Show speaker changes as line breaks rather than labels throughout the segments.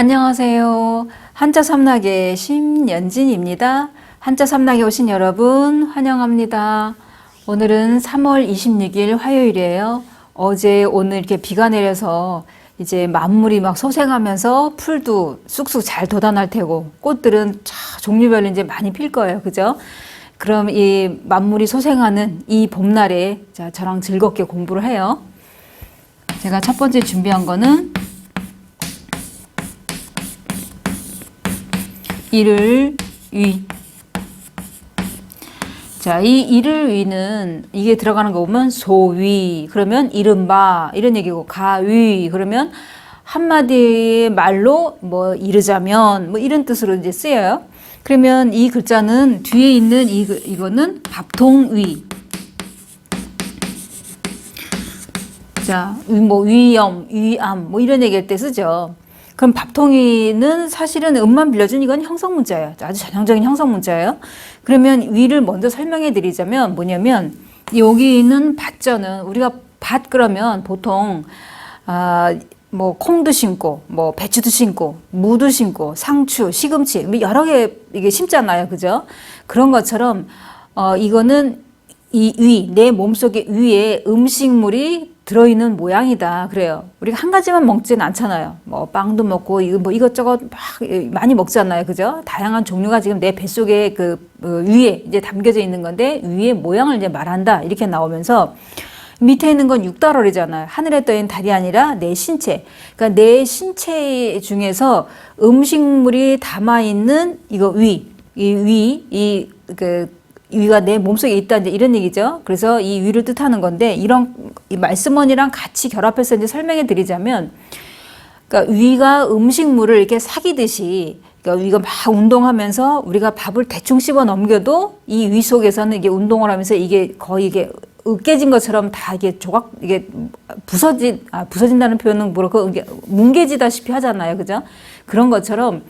안녕하세요. 한자 삼락의 심연진입니다. 한자 삼락에 오신 여러분 환영합니다. 오늘은 3월 26일 화요일이에요. 어제 오늘 이렇게 비가 내려서 이제 만물이 막 소생하면서 풀도 쑥쑥 잘 돋아날 테고 꽃들은 자, 종류별로 이제 많이 필 거예요. 그죠? 그럼 이 만물이 소생하는 이 봄날에 자, 저랑 즐겁게 공부를 해요. 제가 첫 번째 준비한 거는 이를 위. 자, 이 이를 위는 이게 들어가는 거 보면 소위 그러면 이른바 이런 얘기고 가위 그러면 한마디의 말로 뭐 이르자면 뭐 이런 뜻으로 이제 쓰여요. 그러면 이 글자는 뒤에 있는 이 이거는 밥통위. 자, 뭐 위염, 위암 뭐 이런 얘기할 때 쓰죠. 그럼 밥통이는 사실은 음만 빌려준 이건 형성 문자예요. 아주 전형적인 형성 문자예요. 그러면 위를 먼저 설명해 드리자면 뭐냐면 여기 있는 밭전은 우리가 밭 그러면 보통 아, 뭐 콩도 심고 뭐 배추도 심고 무도 심고 상추, 시금치 뭐 여러 개 이게 심잖아요. 그죠? 그런 것처럼 어 이거는 이 위, 내 몸속에 위에 음식물이 들어있는 모양이다. 그래요. 우리가 한 가지만 먹지는 않잖아요. 뭐 빵도 먹고 이거 뭐 이것저것 막 많이 먹잖아요. 그죠? 다양한 종류가 지금 내 뱃속에 그 어, 위에 이제 담겨져 있는 건데 위에 모양을 이제 말한다. 이렇게 나오면서 밑에 있는 건 육달월이잖아요. 하늘에 떠 있는 달이 아니라 내 신체. 그러니까 내 신체 중에서 음식물이 담아 있는 이거 위, 이 위, 이그 위가 내 몸속에 있다 이제 이런 얘기죠. 그래서 이 위를 뜻하는 건데 이런 이 말씀원이랑 같이 결합해서 이제 설명해 드리자면 그러니까 위가 음식물을 이렇게 사귀듯이 그러니까 위가 막 운동하면서 우리가 밥을 대충 씹어 넘겨도 이 위 속에서는 이게 운동을 하면서 이게 거의 이게 으깨진 것처럼 다 이게 조각 이게 부서진 아 부서진다는 표현은 뭐라고 이게 뭉개지다시피 하잖아요. 그죠? 그런 것처럼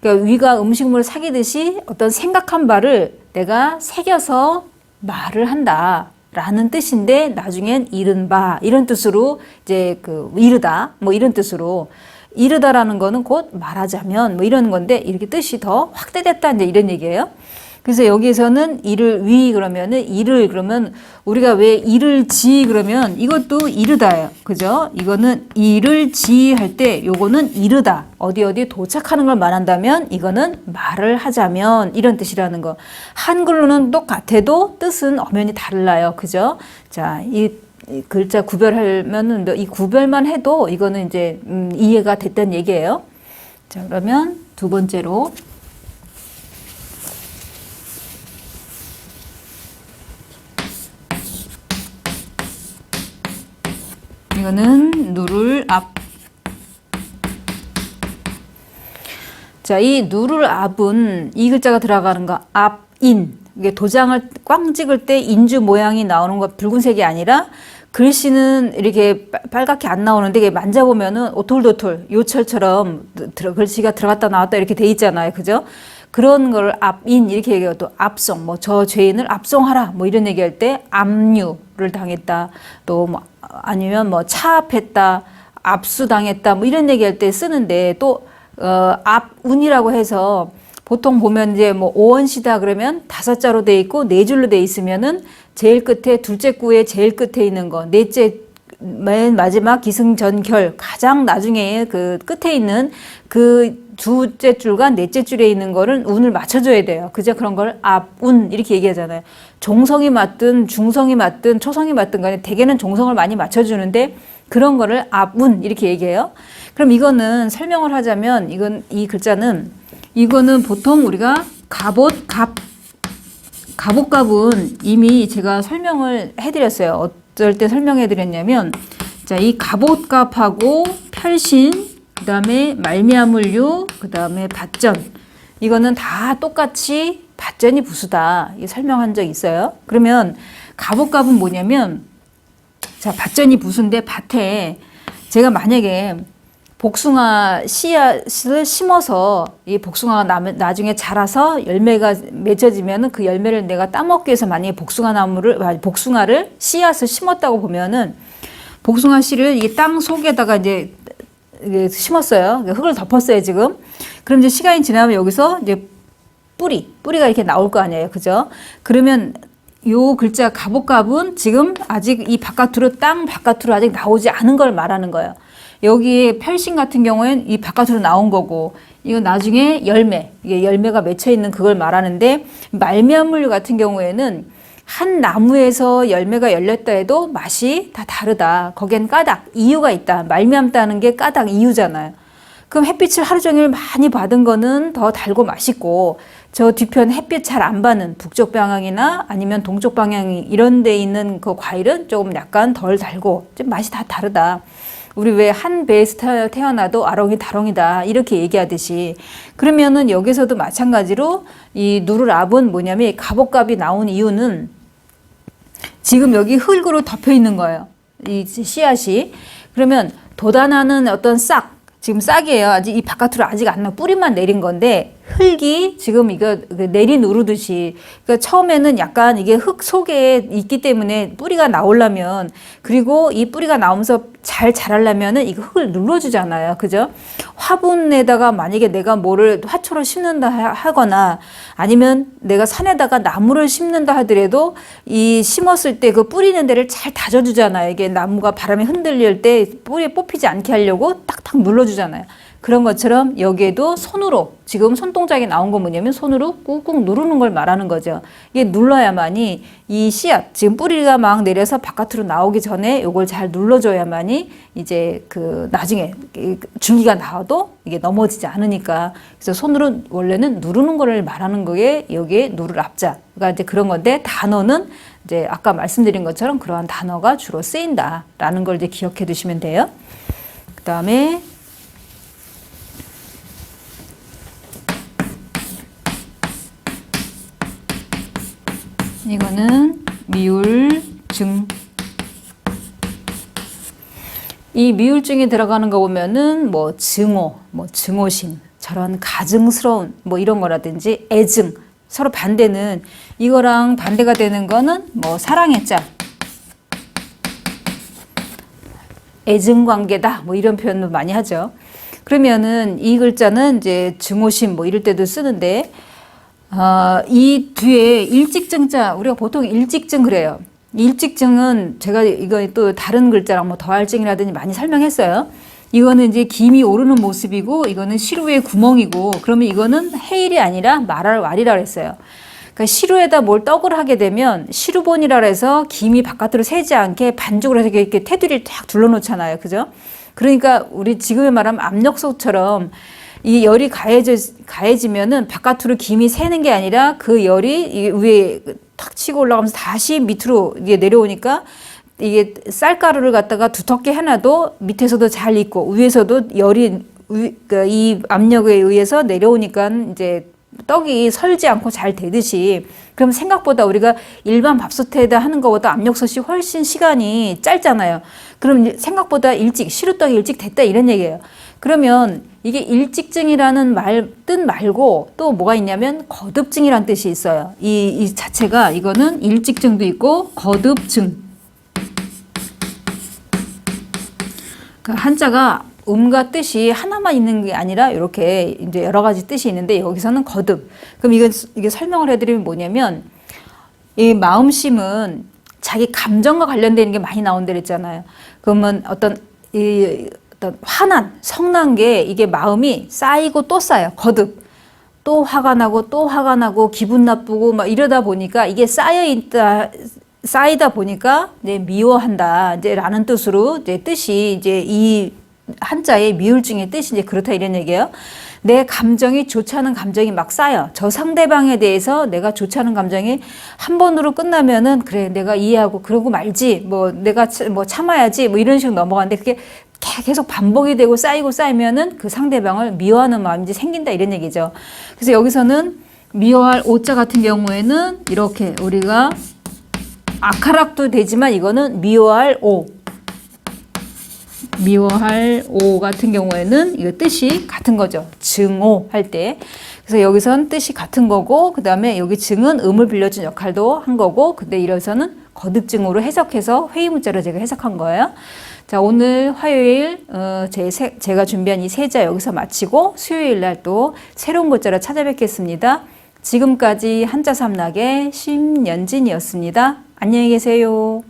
그러니까 위가 음식물을 사귀듯이 어떤 생각한 바를 내가 새겨서 말을 한다. 라는 뜻인데 나중엔 이른바 이런 뜻으로 이제 그 이르다 뭐 이런 뜻으로 이르다라는 거는 곧 말하자면 뭐 이런 건데 이렇게 뜻이 더 확대됐다 이제 이런 얘기예요. 그래서 여기에서는 이를 위 그러면은 이를 그러면 우리가 왜 이를 지 그러면 이것도 이르다예요. 그죠? 이거는 이를 지 할 때 요거는 이르다. 어디 어디 도착하는 걸 말한다면 이거는 말을 하자면 이런 뜻이라는 거. 한글로는 똑같아도 뜻은 엄연히 달라요. 그죠? 자, 이, 이 글자 구별하면은 뭐이 구별만 해도 이거는 이제 음, 이해가 됐다는 얘기예요. 자, 그러면 두 번째로 이거는 누를 앞. 자, 이 누를 앞은 이 글자가 들어가는 거 앞인. 이게 도장을 꽝 찍을 때 인주 모양이 나오는 거 붉은색이 아니라 글씨는 이렇게 빨갛게 안 나오는데 이게 만져보면은 오툴도툴 요철처럼 글씨가 들어갔다 나왔다 이렇게 돼 있잖아요. 그죠? 그런 걸 앞인 이렇게 얘기해요. 또 앞송 뭐 저 죄인을 앞송하라 뭐 이런 얘기할 때 압류를 당했다. 또 뭐 아니면 뭐 차압했다. 압수당했다. 뭐 이런 얘기할 때 쓰는데 또 어, 앞운이라고 해서 보통 보면 이제 뭐 오원시다 그러면 다섯 자로 돼 있고 네 줄로 돼 있으면은 제일 끝에 둘째 구에 제일 끝에 있는 거 넷째 맨 마지막 기승전결 가장 나중에 그 끝에 있는 그 두째 줄과 넷째 줄에 있는 거를 운을 맞춰줘야 돼요. 그죠? 그런 걸 앞운 이렇게 얘기하잖아요. 종성이 맞든 중성이 맞든 초성이 맞든 간에 대개는 종성을 많이 맞춰주는데 그런 거를 앞운 이렇게 얘기해요. 그럼 이거는 설명을 하자면 이건 이 글자는 이거는 보통 우리가 갑옷 갑 갑옷갑은 이미 제가 설명을 해드렸어요. 어떨 때 설명해 드렸냐면 자 이 갑옷갑하고 편신 그 다음에 말미암을류 그다음에 밭전 이거는 다 똑같이 밭전이 부수다 이 설명한 적 있어요. 그러면 갑옷갑은 뭐냐면 자 밭전이 부수인데 밭에 제가 만약에 복숭아 씨앗을 심어서 이 복숭아가 나, 나중에 자라서 열매가 맺어지면은 그 열매를 내가 따먹기 위해서 만약에 복숭아 나무를 복숭아를 씨앗을 심었다고 보면은 복숭아 씨를 이 땅 속에다가 이제 심었어요. 흙을 덮었어요, 지금. 그럼 이제 시간이 지나면 여기서 이제 뿌리, 뿌리가 이렇게 나올 거 아니에요. 그죠? 그러면 요 글자 가복갑은 지금 아직 이 바깥으로 땅 바깥으로 아직 나오지 않은 걸 말하는 거예요. 여기 pel신 같은 경우엔 이 바깥으로 나온 거고 이거 나중에 열매 이게 열매가 맺혀 있는 그걸 말하는데 말미암물 같은 경우에는 한 나무에서 열매가 열렸다 해도 맛이 다 다르다. 거기엔 까닭 이유가 있다. 말미암다는 게 까닭 이유잖아요. 그럼 햇빛을 하루 종일 많이 받은 거는 더 달고 맛있고 저 뒤편 햇빛 잘 안 받는 북쪽 방향이나 아니면 동쪽 방향이 이런 데 있는 그 과일은 조금 약간 덜 달고 좀 맛이 다 다르다. 우리 왜 한 배에서 태- 태어나도 아롱이 다롱이다 이렇게 얘기하듯이 그러면은 여기서도 마찬가지로 이 누르랍은 뭐냐면 이 갑옷갑이 나온 이유는 지금 여기 흙으로 덮여 있는 거예요. 이 씨앗이. 그러면 돋아나는 어떤 싹, 지금 싹이에요. 아직 이 바깥으로 아직 안 나, 뿌리만 내린 건데, 흙이 지금 이거 그 내리 누르듯이, 그러니까 처음에는 약간 이게 흙 속에 있기 때문에 뿌리가 나오려면, 그리고 이 뿌리가 나오면서 잘 자라려면은 이거 흙을 눌러주잖아요. 그죠? 화분에다가 만약에 내가 뭐를 화초를 심는다 하- 하거나 아니면 내가 산에다가 나무를 심는다 하더라도 이 심었을 때 그 뿌리는 데를 잘 다져주잖아요. 이게 나무가 바람에 흔들릴 때 뿌리에 뽑히지 않게 하려고 딱딱 눌러주잖아요. 그런 것처럼 여기에도 손으로 지금 손동작이 나온 건 뭐냐면 손으로 꾹꾹 누르는 걸 말하는 거죠. 이게 눌러야만이 이 씨앗 지금 뿌리가 막 내려서 바깥으로 나오기 전에 이걸 잘 눌러줘야만이 이제 그 나중에 이 줄기가 나와도 이게 넘어지지 않으니까 그래서 손으로 원래는 누르는 거를 말하는 거에 여기에 누를 앞자가 이제 그런 건데 단어는 이제 아까 말씀드린 것처럼 그러한 단어가 주로 쓰인다라는 걸 이제 기억해 두시면 돼요. 그 다음에 이거는 미울증. 이 미울증이 들어가는 거 보면은 뭐 증오, 뭐 증오심, 저런 가증스러운 뭐 이런 거라든지 애증. 서로 반대는 이거랑 반대가 되는 거는 뭐 사랑의 짝. 애증 관계다. 뭐 이런 표현도 많이 하죠. 그러면은 이 글자는 이제 증오심 뭐 이럴 때도 쓰는데 아, 이 뒤에 일직증자 우리가 보통 일직증 그래요. 일직증은 제가 이거 또 다른 글자랑 뭐 더할증이라든지 많이 설명했어요. 이거는 이제 김이 오르는 모습이고 이거는 시루의 구멍이고 그러면 이거는 해일이 아니라 말할 왈이라 그랬어요. 그러니까 시루에다 뭘 떡을 하게 되면 시루본이라 해서 김이 바깥으로 새지 않게 반죽을 해서 이렇게 테두리를 딱 둘러놓잖아요. 그죠? 그러니까 우리 지금에 말하면 압력솥처럼 이 열이 가해져 가해지면은 바깥으로 김이 새는 게 아니라 그 열이 이 위에 탁 치고 올라가면서 다시 밑으로 이게 내려오니까 이게 쌀가루를 갖다가 두텁게 해놔도 밑에서도 잘 익고 위에서도 열이 위- 그이 압력에 의해서 내려오니까 이제 떡이 설지 않고 잘 되듯이 그럼 생각보다 우리가 일반 밥솥에다 하는 것보다 압력솥이 훨씬 시간이 짧잖아요. 그럼 생각보다 일찍 시루떡이 일찍 됐다 이런 얘기예요. 그러면 이게 일직증이라는 말, 뜻 말고 또 뭐가 있냐면 거듭증이라는 뜻이 있어요. 이, 이 자체가 이거는 일직증도 있고 거듭증. 그 한자가 음과 뜻이 하나만 있는 게 아니라 이렇게 이제 여러 가지 뜻이 있는데 여기서는 거듭. 그럼 이건 이게 설명을 해드리면 뭐냐면 이 마음심은 자기 감정과 관련되는 게 많이 나온다 그랬잖아요. 그러면 어떤 이 어떤 화난, 성난 게 이게 마음이 쌓이고 또 쌓여 거듭. 또 화가 나고 또 화가 나고 기분 나쁘고 막 이러다 보니까 이게 쌓여 있다 쌓이다 보니까 이제 미워한다 이제 라는 뜻으로 이제 뜻이 이제 이 한자의 미울증의 뜻이 이제 그렇다 이런 얘기예요. 내 감정이 좋지 않은 감정이 막 쌓여. 저 상대방에 대해서 내가 좋지 않은 감정이 한 번으로 끝나면은 그래 내가 이해하고 그러고 말지 뭐 내가 차- 뭐 참아야지 뭐 이런 식으로 넘어가는데 그게 개- 계속 반복이 되고 쌓이고 쌓이면은 그 상대방을 미워하는 마음이 생긴다 이런 얘기죠. 그래서 여기서는 미워할 오자 같은 경우에는 이렇게 우리가 아카락도 되지만 이거는 미워할 오. 미워할 오 같은 경우에는 이거 뜻이 같은 거죠. 증오 할 때. 그래서 여기선 뜻이 같은 거고, 그 다음에 여기 증은 음을 빌려준 역할도 한 거고, 근데 이래서는 거듭증으로 해석해서 회의 문자로 제가 해석한 거예요. 자, 오늘 화요일 어, 제, 세- 제가 준비한 이 세자 여기서 마치고 수요일 날 또 새로운 문자로 찾아뵙겠습니다. 지금까지 한자 삼락의 심연진이었습니다. 안녕히 계세요.